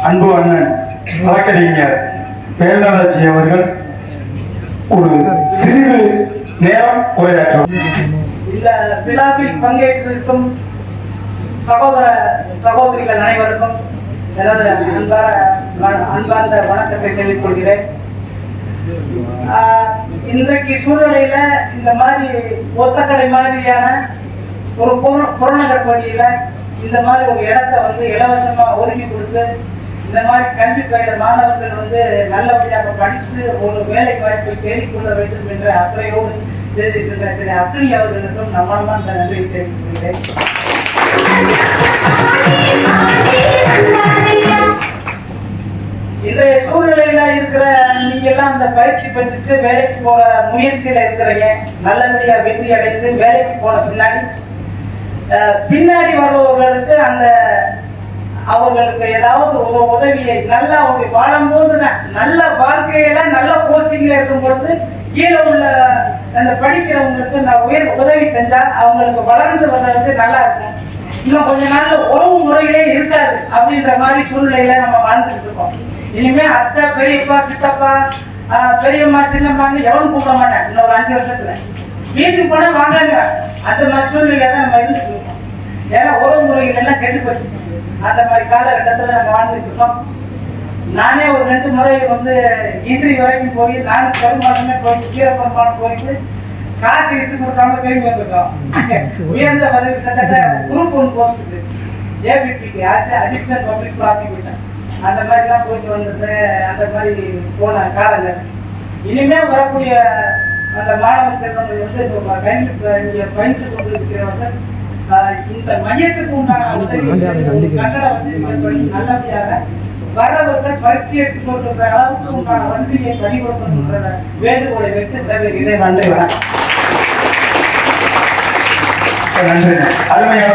அன்பு அண்ணன் வழக்கறிஞர் பேரராஜி அவர்கள் ஒரு சிறிது நேரம் உரையாற்றும். விழாவில் பங்கேற்றிருக்கும் சகோதர சகோதரிகள் அனைவருக்கும் எனது அன்பார அன்பார்ந்த வணக்கத்தை தெரிவித்துக் கொள்கிறேன் ஆஹ், இன்றைக்கு சூழ்நிலையில இந்த மாதிரி ஒத்தக்கலை மாதிரியான ஒரு புற- புறநகர் பகுதியில இந்த மாதிரி ஒரு இடத்தை வந்து இலவசமா ஒதுக்கி கொடுத்து இந்த மாதிரி கல்வி பயில மாணவர்கள் வந்து நல்லபடியாக படித்து ஒரு வேலை வாய்ப்பை தேடிக்கொள்ள வேண்டும் என்ற அக்கறையோடு தெரிவிக்கின்ற திரு அக்னி அவர்களுக்கும் நம்மால் நன்றி தெரிவிக்கிறேன் இன்றைய சூழ்நிலையில இருக்கிற நீங்க எல்லாம் அந்த பயிற்சி பெற்றுட்டு வேலைக்கு போற முயற்சியில இருக்கிறீங்க. நல்லபடியா வெற்றி அடைந்து வேலைக்கு போன பின்னாடி பின்னாடி வருபவர்களுக்கு அந்த அவர்களுக்கு ஏதாவது உதவியை நல்லா அவங்க வாழும்போது நல்ல வாழ்க்கையில நல்ல போஸ்டிங்ல இருக்கும் பொழுது கீழே உள்ள அந்த படிக்கிறவங்களுக்கு நான் உயர் உதவி செஞ்சா அவங்களுக்கு வளர்ந்து வர்றதுக்கு நல்லா இருக்கும். இன்னும் கொஞ்ச நாள்ல உறவு முறையிலே இருக்காது அப்படின்ற மாதிரி சூழ்நிலையில நம்ம வாழ்ந்துட்டு இருக்கோம். இனிமே அத்தை பெரியப்பா சித்தப்பா பெரியம்மா சின்னம்மான்னு எவனும் கூப்பிட மாட்டேன். இன்னொரு அஞ்சு வருஷத்துல. வீட்டுக்கு போனா வாங்காங்க அந்த மாதிரி சூழ்நிலையில தான் நம்ம இருந்துட்டு இருக்கோம். ஏன்னா உறவு முறைகள் எல்லாம் கெட்டு போச்சு அந்த மாதிரி காலகட்டத்தில் நம்ம வாழ்ந்துட்டு இருக்கோம். நானே ஒரு ரெண்டு முறை வந்து இன்றி வரைக்கும் போய் நானும் பெரும்பாலுமே போய் கீரப்பெருமாள் போயிட்டு காசு இசு கொடுக்காம திரும்பி வந்திருக்கோம். உயர்ந்த பதவி கிட்டத்தட்ட குரூப் ஒன்று போஸ்ட்டு ஏபிபிக்கு அசிஸ்டன்ட் பப்ளிக் ப்ராசிக்யூட்டர் அந்த மாதிரிலாம் போயிட்டு வந்தது அந்த மாதிரி போன காலங்கள். இனிமே வரக்கூடிய அந்த மாணவ செல்வங்கள் வந்து இப்ப பயன்பு இங்க பயின்று கொண்டிருக்கிறவர்கள் ஆஹ், இந்த மையத்துக்கு உண்டான வரவர்கள் பயிற்சி எடுத்துக் கொண்டிருக்கிற அளவுக்கு உண்டான வண்டியை பணிபடுத்தணுன்ற வேண்டுகோளை வைத்து விடைபெறுகிறேன் நன்றி வணக்கம். நன்றி. அருமையான